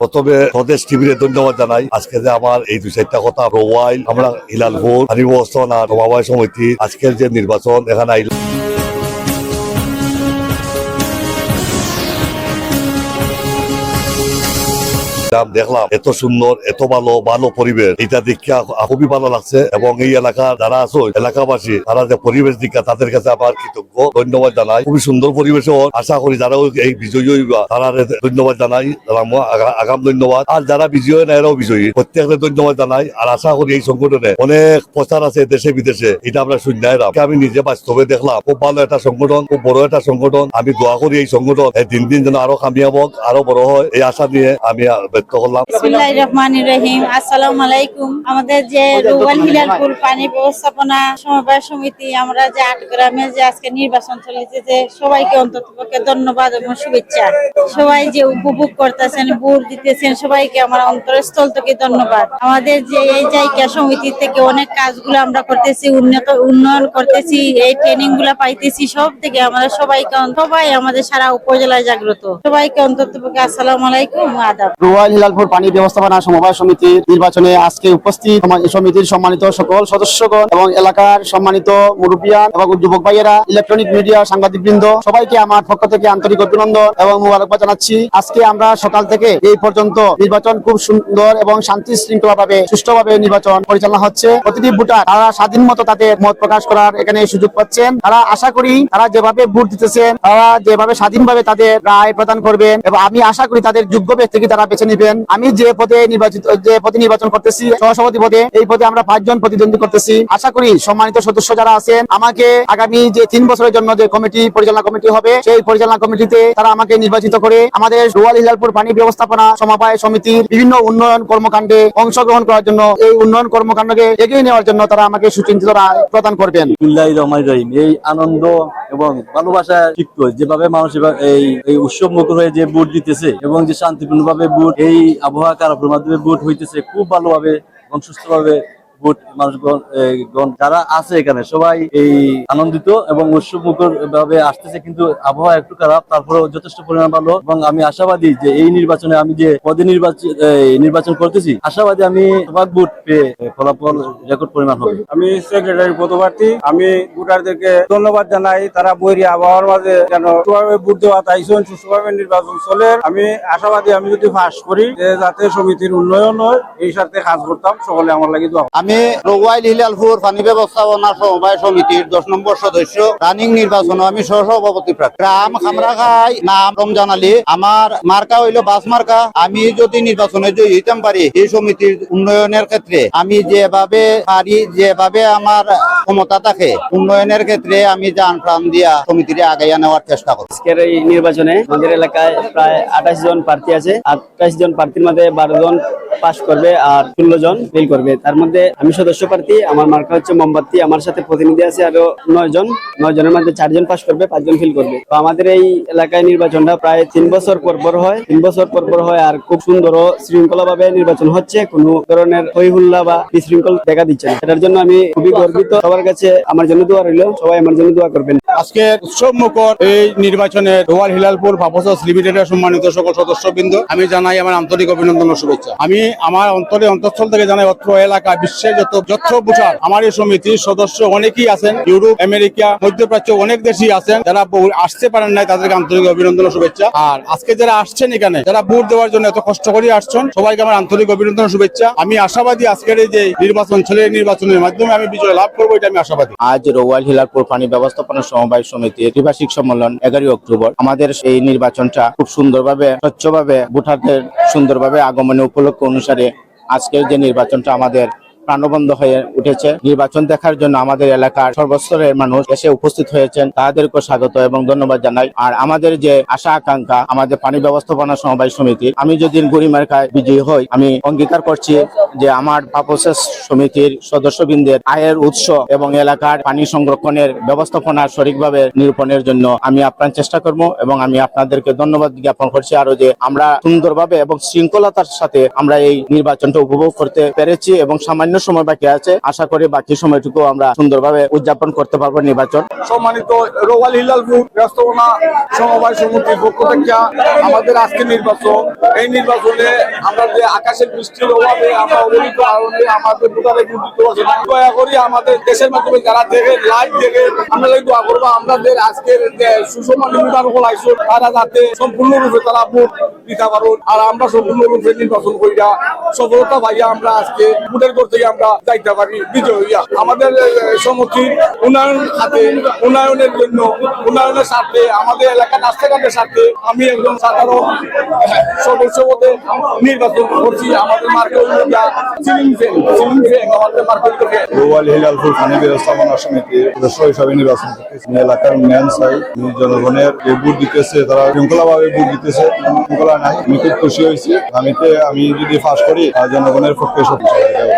প্রথমে স্বদেশ টিভির ধন্যবাদ জানাই। আজকে যে আমার এই দু চারটা কথা মোবাইল আমরা হিলালপুর ভোট সমবায় সমিতি, আজকের যে নির্বাচন, এখানে আইল দেখলাম, দেখলাম। এত সুন্দর এত ভালো ভালো পরিবেশ। এটা দীক্ষা খুবই ভালো লাগছে এবং এই এলাকার যারা আছো এলাকাবাসী তারা যে পরিবেশ দীক্ষা তাদের কাছে আমার কৃতজ্ঞ। ধন্যবাদ জানাই। খুবই সুন্দর পরিবেশ আশা করি যারা এই বিজয়ী হইবা তারা ধন্যবাদ জানাই। আগাম ধন্যবাদ। আর যারা বিজয়ী না এরাও বিজয়ী। প্রত্যেককে ধন্যবাদ জানাই। আর আশা করি এই সংগঠনে অনেক প্রচার আছে দেশে বিদেশে। এটা আমরা শুনে এলাম আমি নিজে বাস্তবে দেখলাম খুব ভালো একটা সংগঠন খুব বড় একটা সংগঠন। আমি দোয়া করি এই সংগঠন দিন দিন যেন আরও কামিয়াব আরও বড় হয়। এই আশা নিয়ে আমি করলাম রহিম। আসসালামু আলাইকুম। আমাদের যে হিলালপুর পানি ব্যবস্থাপনা সমবায় সমিতি আমরা যে আট গ্রামে যে আজকে নির্বাচন চলেছে যে সবাইকে অন্তত পক্ষে ধন্যবাদ এবং শুভেচ্ছা। সবাই যে উপভোগ করতেছেন ভোট দিতেছেন সবাইকে আমার অন্তরস্থল থেকে ধন্যবাদ। আমাদের যে এই জায়গা সমিতি থেকে অনেক কাজগুলো আমরা করতেছি উন্নত উন্নয়ন করতেছি এই ট্রেনিংগুলা পাইতেছি সব থেকে আমাদের সবাইকে সবাই আমাদের সারা উপজেলায় জাগ্রত। সবাইকে অন্তত পক্ষে আসসালামু আলাইকুম আদাব। হিলালপুর পানি ব্যবস্থাপনা সমবায় সমিতির নির্বাচনে আজকে উপস্থিত সমিতির সম্মানিত সকল সদস্যগণ এবং এলাকার সম্মানিত মুরব্বিয়ান এবং যুবক ভাইয়েরা ইলেকট্রনিক মিডিয়া সাংবাদিক বৃন্দ সবাইকে আমার পক্ষ থেকে আন্তরিক অভিনন্দন এবং মুবারকবাদ জানাচ্ছি। আজকে আমরা সকাল থেকে এই পর্যন্ত নির্বাচন খুব সুন্দর এবং শান্তি শৃঙ্খলা ভাবে সুষ্ঠুভাবে নির্বাচন পরিচালনা হচ্ছে। প্রতিটি ভোটার তারা স্বাধীন মতো তাদের মত প্রকাশ করার এখানে সুযোগ পাচ্ছেন। তারা আশা করি তারা যেভাবে ভোট দিতেছেন, তারা যেভাবে স্বাধীনভাবে তাদের রায় প্রদান করবেন এবং আমি আশা করি তাদের যোগ্য ব্যক্তিকে তারা বেছে নেবেন আমি যে পদে নির্বাচিত যে পদে নির্বাচন করতেছি, সহসভাপতি পদে, এই পদে আমরা পাঁচজন প্রতিদ্বন্দ্বী করতেছি। আশা করি সম্মানিত সদস্য যারা আছেন, আমাকে আগামী যে তিন বছরের জন্য যে কমিটি, পরিচালনা কমিটি হবে, সেই পরিচালনা কমিটিতে তারা আমাকে নির্বাচিত করে আমাদের রুয়াল হিলালপুর পানি ব্যবস্থাপনা সমবায় সমিতির বিভিন্ন উন্নয়ন কর্মকাণ্ডে অংশগ্রহণ করার জন্য, এই উন্নয়ন কর্মকাণ্ডকে এগিয়ে নেওয়ার জন্য তারা আমাকে সুচিন্তিত রায় প্রদান করবেন। এই আনন্দ এবং ভালোবাসা যেভাবে মানুষ এই উৎসব মুখর হয়ে যে বুট দিতেছে এবং যে শান্তিপূর্ণ ভাবে বুট এই আবহাওয়া খারাপের মাধ্যমে ভোট হইতেছে খুব ভালোভাবে এবং সুস্থভাবে বুট মানুষগণ যারা আছে এখানে, সবাই এই আনন্দিত এবং উৎসব ভাবে আসতেছে, কিন্তু আবহাওয়া একটু খারাপ, তারপরেও যথেষ্ট পরিমাণ ভালো। এবং আমি আশাবাদী যে এই নির্বাচনে আমি যে পদে নির্বাচন নির্বাচন করতেছি, আশাবাদী আমি সবাগ বুট পেয়ে ফলাফল রেকর্ড পরিমাণ হবে। আমি সেক্রেটারি পদপ্রার্থী, আমি ভোটারদেরকে ধন্যবাদ জানাই, তারা বৈরী আবহাওয়ার মাঝে যেন সুষ্ঠুভাবে ভোট দেওয়া তাইছেন সুষ্ঠুভাবে নির্বাচন চলে। আমি আশাবাদী আমি যদি পাস করি যাতে সমিতির উন্নয়ন হয়, এই সাথে কাজ করতাম, সকলে আমার লাগি দোয়া। আমি রোয়াইল হিলালপুর পানি ব্যবস্থাপনা সমবায় সমিতির দশ নম্বর সদস্য, রানিং নির্বাচন আমি সহসভাপতি প্রার্থী। গ্রাম খামরাখাই, নাম রমজান আলী। আমার মার্কা হইল বাস মার্কা। আমি যদি নির্বাচনে জয়ী হইতাম পারি, এই সমিতির উন্নয়নের ক্ষেত্রে আমি যেভাবে পারি, যেভাবে আমার ক্ষমতা থাকে, উন্নয়নের ক্ষেত্রে আমি যান প্রাণ দিয়া সমিতির আগাইয়া নেওয়ার চেষ্টা করব। আজকের এই নির্বাচনে আমাদের এলাকায় প্রায় আঠাশ জন প্রার্থী আছে। আঠাশ জন প্রার্থীর মধ্যে বারো জন পাশ করবে আর ষোলো জন ফেল করবে। তার মধ্যে আমি সদস্য প্রার্থী, আমার মার্কা হচ্ছে মোমবাতি, আমার সাথে প্রতিনিধি আছে আরও নয় জন। নয় জনের মধ্যে চারজন পাশ করবে পাঁচজন ফিল করবে। তো আমাদের এই এলাকায় নির্বাচনটা প্রায় তিন বছর পর পর হয়। তিন বছর পর পর হয় আর খুব সুন্দর শৃঙ্খলা ভাবে নির্বাচন হচ্ছে। কোনো ধরনের হই হুল্লা বা বিশৃঙ্খল দেখা দিচ্ছে না। এটার জন্য আমি খুবই গর্বিত। সবার কাছে আমার জন্য দোয়া রইল। সবাই আমার জন্য দোয়া করবেন। আজকে উৎসব মুখর এই নির্বাচনে রোয়াল হিলালপুর ভাবসস লিমিটেডের সম্মানিত সকল সদস্য সদস্যবৃন্দ, আমি জানাই আমার আন্তরিক অভিনন্দন ও শুভেচ্ছা। আমি আমার অন্তরে অন্তঃস্থল থেকে জানাই অত্র এলাকা বিশ্বের যত যত ভোটার আমার এই সমিতির সদস্য অনেকেই আছেন, ইউরোপ, আমেরিকা, মধ্যপ্রাচ্য অনেক দেশই আছেন, যারা আসতে পারেন নাই তাদেরকে আন্তরিক অভিনন্দন ও শুভেচ্ছা। আর আজকে যারা আসছেন এখানে, যারা ভোট দেওয়ার জন্য এত কষ্ট করে আসছেন, সবাইকে আমার আন্তরিক অভিনন্দন শুভেচ্ছা। আমি আশাবাদী আজকের এই যে নির্বাচন ছেলে নির্বাচনের মাধ্যমে আমি বিজয় লাভ করব, এটা আমি আশাবাদী। আজ রোয়াল হিলালপুর পানি ব্যবস্থাপনা সমবায় সমিতির ত্রিভাষিক সম্মেলন এগারোই অক্টোবর। আমাদের এই নির্বাচনটা খুব সুন্দরভাবে, স্বচ্ছভাবে ভোটারদের সুন্দরভাবে আগমনে উপলক্ষ অনুসারে আজকের যে নির্বাচনটা আমাদের প্রাণবন্ধ হয়ে উঠেছে। নির্বাচন দেখার জন্য আমাদের এলাকার সর্বস্তরের মানুষ এসে উপস্থিত হয়েছেন। তাদেরকে স্বাগত এবং ধন্যবাদ জানাই। আর আমাদের যে আশা আকাঙ্ক্ষা, আমাদের পানি ব্যবস্থাপনা সমবায় সমিতি আমি যদি গরিমার্কায় বিজয়ী হই, আমি অঙ্গীকার করছি যে আমার পাপসেস সমিতির সদস্যবৃন্দের আয়ের উৎস এবং এলাকার পানি সংরক্ষণের ব্যবস্থাপনা সঠিকভাবে নিরূপণের জন্য আমি আপ্রাণ চেষ্টা করব এবং আমি আপনাদেরকে ধন্যবাদ জ্ঞাপন করছি আরও যে আমরা সুন্দরভাবে এবং শৃঙ্খলতার সাথে আমরা এই নির্বাচনটা উপভোগ করতে পেরেছি এবং সামান্য সামান্য সময় বাকি আছে। আশা করি বাকি সময়টুকু আমরা সুন্দরভাবে উদযাপন করতে পারব নির্বাচন। সম্মানিত রোয়াল হিলালপুর ব্যস্তনা সমবায় সমিতির পক্ষ থেকে আমাদের আজকে নির্বাচন। এই নির্বাচনে আমরা যে আকাশের বৃষ্টির অভাবে, আমরা অবহিত কারণে আমাদের ভোটারে পারছি না। দয়া করি আমাদের দেশের মাধ্যমে যারা দেখে লাইভ দেখে, আমরা দোয়া করব, আমাদের আজকের যে সুষমা নির্বাচন হলাইছো তারা যাতে সম্পূর্ণরূপে তারা ভোট দিতে পারুন। আর আমরা সম্পূর্ণরূপে নির্বাচন করিয়া সফলতা পাইয়া আমরা আজকে ভোটের থেকে আমরা যাইতে পারি, বিজয় আমাদের সমিতির উন্নয়ন খাতে, উন্নয়নের জন্য, উন্নয়নের স্বার্থে, আমাদের এলাকার রাস্তাঘাটের স্বার্থে আমি একজন সাধারণ সদস্য পদে নির্বাচন করছি। আমাদের মার্কেট আমাদের মার্কেট থেকে হিলালপুর পানি ব্যবস্থাপনা সদস্য হিসাবে নির্বাচন করতেছি। আমি এলাকার উন্নয়ন চাই জনগণের ভোট দিতেছে, তারা শৃঙ্খলা ভাবে ভোট দিতেছে। শৃঙ্খলা নাই, আমি খুব খুশি হয়েছি। আমিতে আমি যদি পাস করি জনগণের পক্ষে শক্তিশালী